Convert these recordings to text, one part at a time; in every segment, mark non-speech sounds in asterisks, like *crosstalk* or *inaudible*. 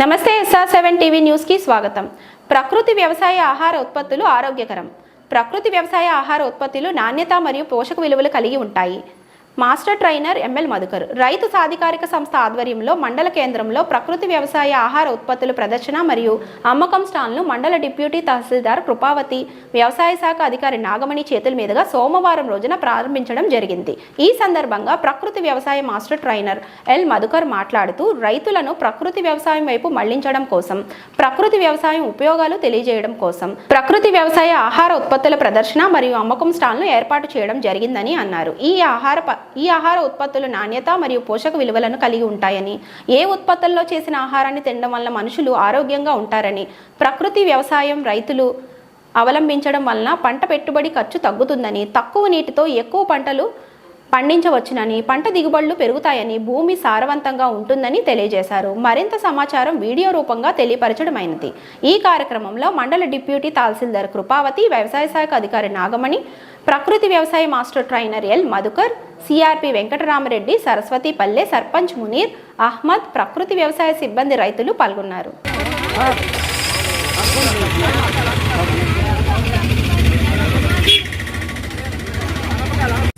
నమస్తే SR seven TV న్యూస్కి స్వాగతం. ప్రకృతి వ్యవసాయ ఆహార ఉత్పత్తులు ఆరోగ్యకరం. ప్రకృతి వ్యవసాయ ఆహార ఉత్పత్తులు నాణ్యత మరియు పోషక విలువలు కలిగి ఉంటాయి. Master trainer ML Madhukar. రైతు సాధికారిక సంస్థ ఆధ్వర్యంలో మండల కేంద్రంలో ప్రకృతి వ్యవసాయ ఆహార ఉత్పత్తుల ప్రదర్శన మరియు అమ్మకం స్టాల్ను మండల డిప్యూటీ తహసీల్దార్ కృపావతి వ్యవసాయ శాఖ అధికారి నాగమణి చేతుల మీదుగా సోమవారం రోజున ప్రారంభించడం జరిగింది. ఈ సందర్భంగా ప్రకృతి వ్యవసాయ మాస్టర్ ట్రైనర్ ఎల్ మధుకర్ మాట్లాడుతూ రైతులను ప్రకృతి వ్యవసాయం వైపు మళ్ళించడం కోసం ప్రకృతి వ్యవసాయం ఉపయోగాలు తెలియజేయడం కోసం ప్రకృతి వ్యవసాయ ఆహార ఉత్పత్తుల ప్రదర్శన మరియు అమ్మకం స్టాల్ను ఏర్పాటు చేయడం జరిగిందని అన్నారు. ఈ ఆహార ప- ఈ ఆహార ఉత్పత్తులు నాణ్యత మరియు పోషక విలువలను కలిగి ఉంటాయని ఏ ఉత్పత్తుల్లో చేసిన ఆహారాన్ని తినడం వల్ల మనుషులు ఆరోగ్యంగా ఉంటారని ప్రకృతి వ్యవసాయం రైతులు అవలంబించడం వలన పంట పెట్టుబడి ఖర్చు తగ్గుతుందని తక్కువ నీటితో ఎక్కువ పంటలు పండించవచ్చునని పంట దిగుబడులు పెరుగుతాయని భూమి సారవంతంగా ఉంటుందని తెలియజేశారు. మరింత సమాచారం వీడియో రూపంగా తెలియపరచడమైనది. ఈ కార్యక్రమంలో మండల డిప్యూటీ తహసీల్దార్ కృపావతి వ్యవసాయ శాఖ అధికారి నాగమణి ప్రకృతి వ్యవసాయ master trainer L Madhukar CRP Venkataramareddy Saraswathi Palle sarpanch Munir Ahmed ప్రకృతి వ్యవసాయ సిబ్బంది రైతులు పాల్గొన్నారు.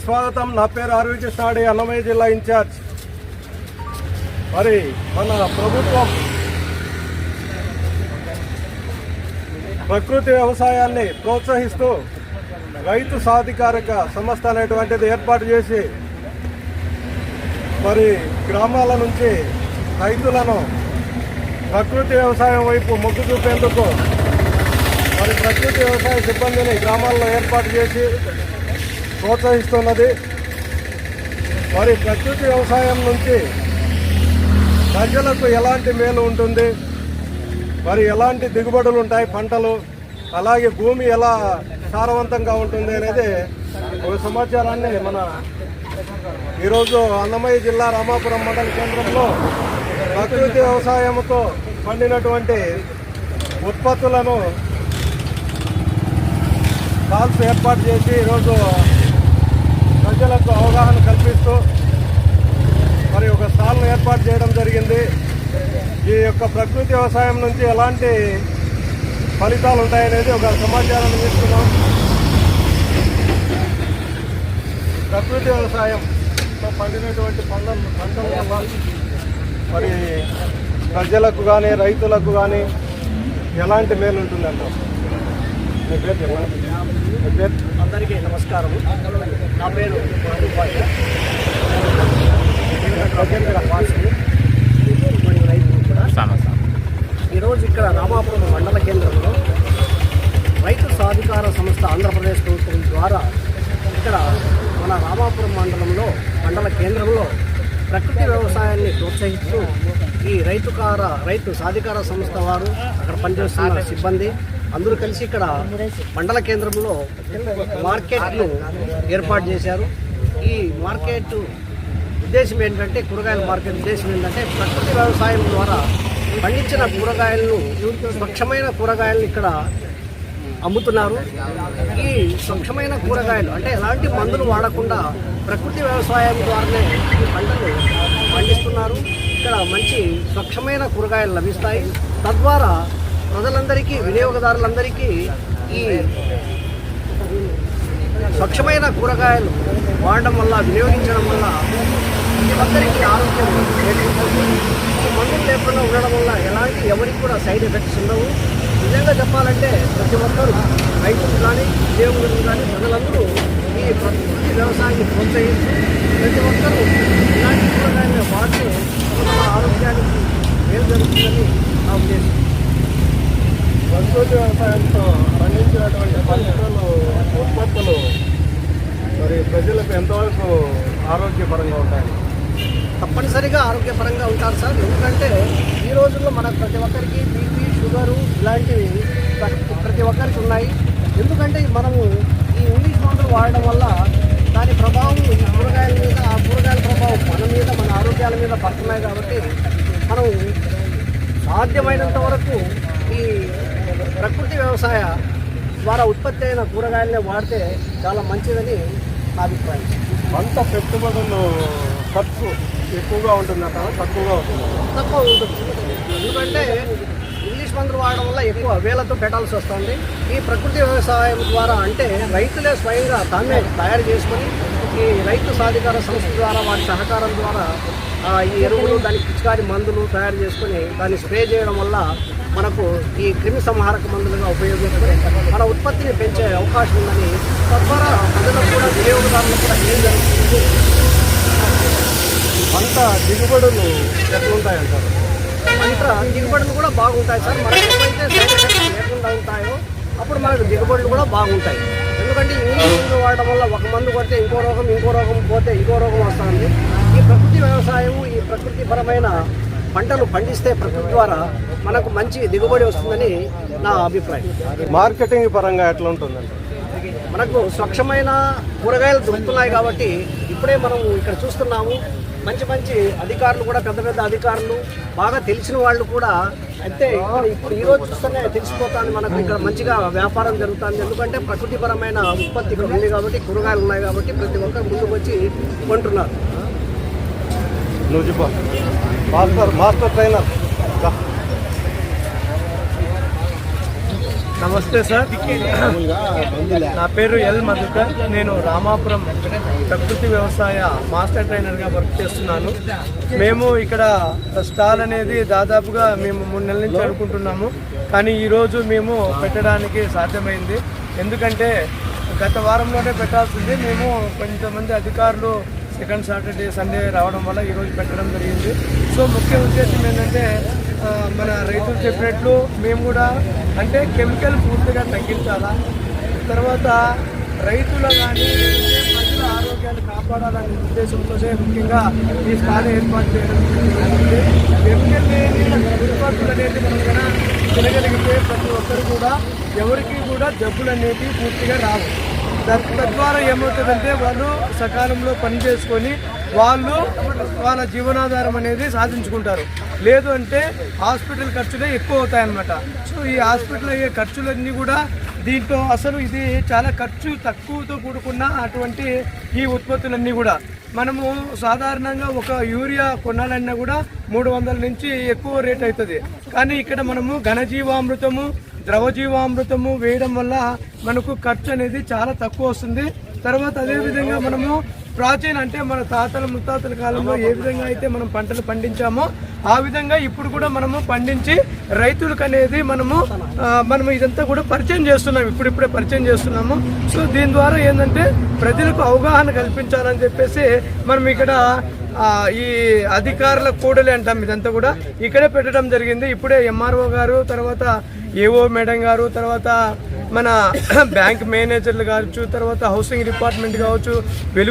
స్వాగతం. నా పేరు అరవి కృష్ణాడి అన్నమయ్య జిల్లా ఇన్ఛార్జ్. మరి మన ప్రభుత్వం ప్రకృతి వ్యవసాయాన్ని ప్రోత్సహిస్తూ రైతు సాధికారిక సంస్థ అనేటువంటిది ఏర్పాటు చేసి మరి గ్రామాల నుంచి రైతులను ప్రకృతి వ్యవసాయం వైపు మొగ్గు చూపేందుకు మరి ప్రకృతి వ్యవసాయ సిబ్బందిని గ్రామాల్లో ఏర్పాటు చేసి ప్రోత్సహిస్తున్నది. మరి ప్రకృతి వ్యవసాయం నుంచి ప్రజలకు ఎలాంటి మేలు ఉంటుంది? మరి ఎలాంటి దిగుబడులు ఉంటాయి పంటలు? అలాగే భూమి ఎలా సారవంతంగా ఉంటుంది అనేది ఒక సమాచారాన్ని మన ఈరోజు అన్నమయ్య జిల్లా రామాపురం మండల కేంద్రంలో ప్రకృతి వ్యవసాయంతో పండినటువంటి ఉత్పత్తులను స్టాల్స్ ఏర్పాటు చేసి ఈరోజు ప్రజలకు అవగాహన కల్పిస్తూ మరి ఒక స్టాల్ను ఏర్పాటు చేయడం జరిగింది. ఈ యొక్క ప్రకృతి వ్యవసాయం నుంచి ఎలాంటి ఫలితాలు ఉంటాయనేది ఒక సమాచారాన్ని తీసుకున్నాం. ప్రకృతి వ్యవసాయంతో పండినటువంటి పంటలు పంటల వల్ల మరి ప్రజలకు కానీ రైతులకు కానీ ఎలాంటి మేలు ఉంటుందంటారు మీ పేరు చెప్పండి. మీ పేరు? అందరికీ నమస్కారం నా పేరు మహబూబ్ బాషా వాసి మరియు రైతులు కూడా ఈరోజు ఇక్కడ రామాపురం మండల కేంద్రంలో రైతు రాష్ట్ర ఆంధ్రప్రదేశ్ ప్రభుత్వం ద్వారా ఇక్కడ మన రామాపురం మండలంలో మండల కేంద్రంలో ప్రకృతి వ్యవసాయాన్ని ప్రోత్సహిస్తూ ఈ రైతుకార రైతు సాధికార సంస్థ వారు అక్కడ పనిచేస్తున్న సిబ్బంది అందరూ కలిసి ఇక్కడ మండల కేంద్రంలో మార్కెట్ను ఏర్పాటు చేశారు. ఈ మార్కెట్ ఉద్దేశం ఏంటంటే కూరగాయల మార్కెట్ ఉద్దేశం ఏంటంటే ప్రకృతి వ్యవసాయం ద్వారా పండించిన కూరగాయలను స్వచ్ఛమైన కూరగాయలను ఇక్కడ అమ్ముతున్నారు. ఈ స్వచ్ఛమైన కూరగాయలు అంటే ఎలాంటి మందులు వాడకుండా ప్రకృతి వ్యవసాయం ద్వారానే ఈ పంటలు పండిస్తున్నారు. ఇక్కడ మంచి స్వచ్ఛమైన కూరగాయలు లభిస్తాయి. తద్వారా ప్రజలందరికీ వినియోగదారులందరికీ ఈ స్వచ్ఛమైన కూరగాయలు వాడడం వల్ల వినియోగించడం వల్ల ప్రజలందరికీ ఆరోగ్యం ఈ మందులు లేకుండా ఉండడం వల్ల ఎలాంటి ఎవరికి కూడా సైడ్ ఎఫెక్ట్స్ ఉండవు. నిజంగా చెప్పాలంటే ప్రతి ఒక్కరు రైతులు కానీ ఉద్యోగులు కానీ ప్రజలందరూ ఈ ప్రకృతి వ్యవసాయాన్ని ప్రోత్సహిస్తూ ప్రతి ఒక్కరూ ఇలాంటి కూరగాయలను వాడితే మన ఆరోగ్యానికి మేలు జరుగుతుందని నా ఉద్దేశం. ప్రకృతి వ్యవసాయంతో పండించినటువంటి పంటలు ఉత్పత్తులు మరి ప్రజలకు ఎంతవరకు ఆరోగ్యపరంగా ఉంటాయి? తప్పనిసరిగా ఆరోగ్యపరంగా ఉంటారు సార్. ఎందుకంటే ఈ రోజుల్లో మనకు ప్రతి ఒక్కరికి బీపీ షుగరు ఇలాంటివి ప్ర- ప్రతి ఒక్కరికి ఉన్నాయి. ఎందుకంటే మనము ఈ ఇంగ్లీష్ మందులు వాడడం వల్ల దాని ప్రభావం ఈ కూరగాయల మీద ఆ కూరగాయల ప్రభావం మన మీద మన ఆరోగ్యాల మీద పడుతున్నాయి కాబట్టి మనం సాధ్యమైనంత వరకు ఈ ప్రకృతి వ్యవసాయ ద్వారా ఉత్పత్తి అయిన కూరగాయలనే వాడితే చాలా మంచిదని నా అభిప్రాయం. పంట పెట్టుబడులు ఖర్చు ఎక్కువగా ఉంటుందంటారా తక్కువగా ఉంటుంది? తక్కువ ఉంటుంది. ఎందుకంటే మందులు వాడడం వల్ల ఎక్కువ వేలతో పెట్టాల్సి వస్తుంది. ఈ ప్రకృతి వ్యవసాయం ద్వారా అంటే రైతులే స్వయంగా తామే తయారు చేసుకొని ఈ రైతు సాధికార సంస్థ ద్వారా వాటి సహకారం ద్వారా ఈ ఎరువులు దానికి పిచికారి మందులు తయారు చేసుకొని దాన్ని స్ప్రే చేయడం వల్ల మనకు ఈ క్రిమి సంహారక మందులుగా ఉపయోగించుకొని మన ఉత్పత్తిని పెంచే అవకాశం ఉందని తద్వారా ప్రజలకు కూడా వినియోగదారులకు కూడా ఏం జరుగుతుంది. పంట దిగుబడులు ఎట్లుంటాయంటారు? పంట దిగుబడులు కూడా బాగుంటాయి సార్. మనకి ఎప్పుడైతే లేకుండా ఉంటాయో అప్పుడు మనకు దిగుబడులు కూడా బాగుంటాయి. ఎందుకంటే ఇంగ్లీష్ మందు వాడడం వల్ల ఒక మందు కొడితే ఇంకో రోగం ఇంకో రోగం పోతే ఇంకో రోగం వస్తుంది. ఈ ప్రకృతి వ్యవసాయం ఈ ప్రకృతిపరమైన పంటలు పండిస్తే ప్రకృతి ద్వారా మనకు మంచి దిగుబడి వస్తుందని నా అభిప్రాయం. మార్కెటింగ్ పరంగా ఎట్లా ఉంటుందండి? మనకు స్వచ్ఛమైన కూరగాయలు దొరుకుతున్నాయి కాబట్టి ఇప్పుడే మనం ఇక్కడ చూస్తున్నాము. మంచి మంచి అధికారులు కూడా పెద్ద పెద్ద అధికారులు బాగా తెలిసిన వాళ్ళు కూడా అయితే ఇప్పుడు ఈ రోజు చూస్తేనే తెలిసిపోతుంది మనకు ఇక్కడ మంచిగా వ్యాపారం జరుగుతుంది. ఎందుకంటే ప్రకృతిపరమైన ఉత్పత్తి ఇక్కడ ఉంది కాబట్టి కూరగాయలు ఉన్నాయి కాబట్టి ప్రతి ఒక్కరు ముందుకు వచ్చి కొంటున్నారు. నువ్వు చెప్పు. Master master trainer. నమస్తే సార్. నా పేరు ఎల్ మధుకర్. నేను రామాపురం ప్రకృతి వ్యవసాయ మాస్టర్ ట్రైనర్గా వర్క్ చేస్తున్నాను. మేము ఇక్కడ స్టాల్ అనేది దాదాపుగా మేము మూడు నెలల నుంచి అనుకుంటున్నాము. కానీ ఈరోజు మేము పెట్టడానికి సాధ్యమైంది. ఎందుకంటే గత వారంలోనే పెట్టాల్సింది. మేము కొంతమంది అధికారులు సెకండ్ సాటర్డే సండే రావడం వల్ల ఈరోజు పెట్టడం జరిగింది. సో ముఖ్య ఉద్దేశం ఏంటంటే మన రైతులు చెప్పినట్లు మేము కూడా అంటే కెమికల్ పూర్తిగా తగ్గించాలా? తర్వాత రైతుల కానీ ప్రజల ఆరోగ్యాన్ని కాపాడాలనే ఉద్దేశంతో ముఖ్యంగా ఈ స్థానం ఏర్పాటు చేయడం కెమికల్ ఉత్పత్తులు అనేది మనం తినగలిగితే ప్రతి ఒక్కరు కూడా ఎవరికి కూడా జబ్బులు అనేవి పూర్తిగా రావు. తద్వారా ఏమవుతుందంటే వాళ్ళు సకాలంలో పని చేసుకొని వాళ్ళు వాళ్ళ జీవనాధారం అనేది సాధించుకుంటారు. లేదు అంటే హాస్పిటల్ ఖర్చులే ఎక్కువ అవుతాయన్నమాట. సో ఈ హాస్పిటల్ అయ్యే ఖర్చులన్నీ కూడా దీంట్లో అసలు ఇది చాలా ఖర్చు తక్కువతో కూడుకున్న అటువంటి ఈ ఉత్పత్తులన్నీ కూడా. మనము సాధారణంగా ఒక యూరియా కొనాలన్నా కూడా మూడు వందల నుంచి ఎక్కువ రేట్ అవుతుంది. కానీ ఇక్కడ మనము ఘనజీవామృతము ద్రవజీవామృతము వేయడం వల్ల మనకు ఖర్చు అనేది చాలా తక్కువ వస్తుంది. తర్వాత అదే విధంగా మనము ప్రాచీన అంటే మన తాతల ముత్తాతల కాలంలో ఏ విధంగా అయితే మనం పంటలు పండించామో ఆ విధంగా ఇప్పుడు కూడా మనము పండించి రైతులకు అనేది మనము మనం మనము ఇదంతా కూడా పరిచయం చేస్తున్నాం. ఇప్పుడిప్పుడే పరిచయం చేస్తున్నాము. సో దీని ద్వారా ఏంటంటే ప్రజలకు అవగాహన కల్పించాలని చెప్పేసి మనం ఇక్కడ ఈ అధికారుల కూడలి అంటాం ఇదంతా కూడా. ఇక్కడే పెట్టడం జరిగింది. ఇప్పుడే ఎంఆర్ఓ గారు తర్వాత ఏఓ మేడం గారు తర్వాత మన *clears throat* బ్యాంక్ మేనేజర్లు కావచ్చు తర్వాత హౌసింగ్ డిపార్ట్మెంట్ కావచ్చు వెలుగు